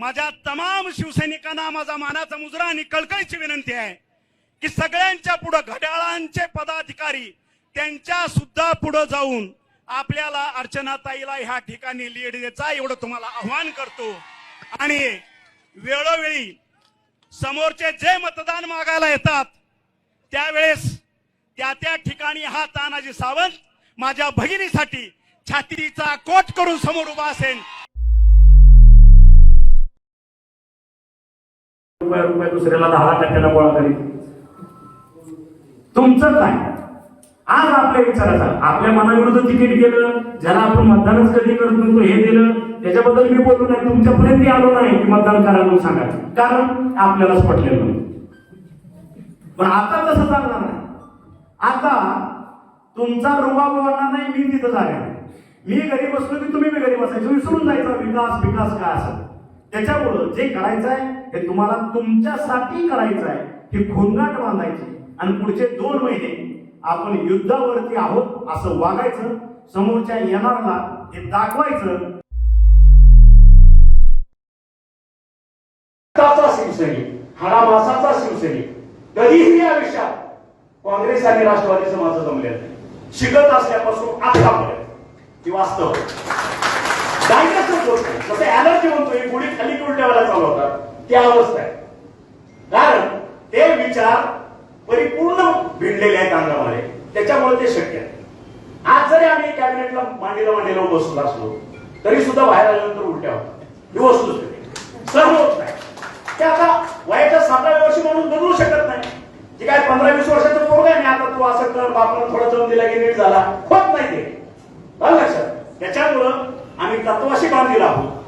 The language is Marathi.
माझ्या तमाम शिवसैनिकांना माझा मानाचा मुजरा आणि कळकळीची विनंती आहे की सगळ्यांच्या पुढे घड्याळांचे पदाधिकारी त्यांच्या सुद्धा पुढे जाऊन आपल्याला अर्चनाताईला ह्या ठिकाणी लीड द्यायचा एवढं तुम्हाला आव्हान करतो. आणि वेळोवेळी समोरचे जे मतदान मागायला येतात त्यावेळेस त्या त्या ठिकाणी हा तानाजी सावंत माझ्या भगिनीसाठी छातीचा कोट करून समोर उभा असेल. रुपये रुपये दुसऱ्याला दहा टक्क्याला गोळा करीत. तुमचं काय? आज आपल्या विचाराचा आपल्या मनाविरुद्ध तिकीट गेलं ज्याला आपण मतदानच कधी करत नव्हतो हे दिलं त्याच्याबद्दल मी बोललो नाही तुमच्यापर्यंत आलो नाही की मतदान करा म्हणून सांगा कारण आपल्यालाच पटलेलं नाही पण आता तसं चालणार नाही. आता तुमचा रुबाब वाढणार नाही मी तिथं जागा मी घरी बसलो की तुम्ही घरी बसायचं. विसरून जायचा विकास विकास काय असं त्याच्यामुळं जे करायचं आहे हे तुम्हाला तुमच्यासाठी करायचं आहे ही खोंगाट बांधायची. आणि पुढचे दोन महिने आपण युद्धावरती आहोत असं वागायचं समोरच्या येणाऱ्याला हे दाखवायचं. रक्ताचा शिवसैनिक हाडामासाचा शिवसैनिक कधीही आयुष्यात काँग्रेस आणि राष्ट्रवादीचं माझं जमलेलं नाही. शिकत असल्यापासून आतापर्यंत ही वास्तव. डायग्नोसिस होत नाही जसं ऍलर्जी म्हणतोय गुढी खाली उलट्या चालू चालवतात त्या अवस्था आहे. कारण ते विचार परिपूर्ण भिडलेले आहेत अंगामध्ये. त्याच्यामुळे ते शक्य आहे. आज जरी आम्ही कॅबिनेटला मांडीला मांडीला बसलो असलो तरी सुद्धा बाहेर आल्यानंतर उलट्या होतात. ही वस्तू सर्व होत नाही. ते आता वयाच्या सातव्या वर्षी म्हणून बदलू शकत नाही. जे काय पंधरा वीस वर्षाचं पोरग आहे आता तू असं कर बापन थोडं जाऊन दिला की नीट झाला. होत नाही ते. लक्षात तत्वाशी बांधील आहोत.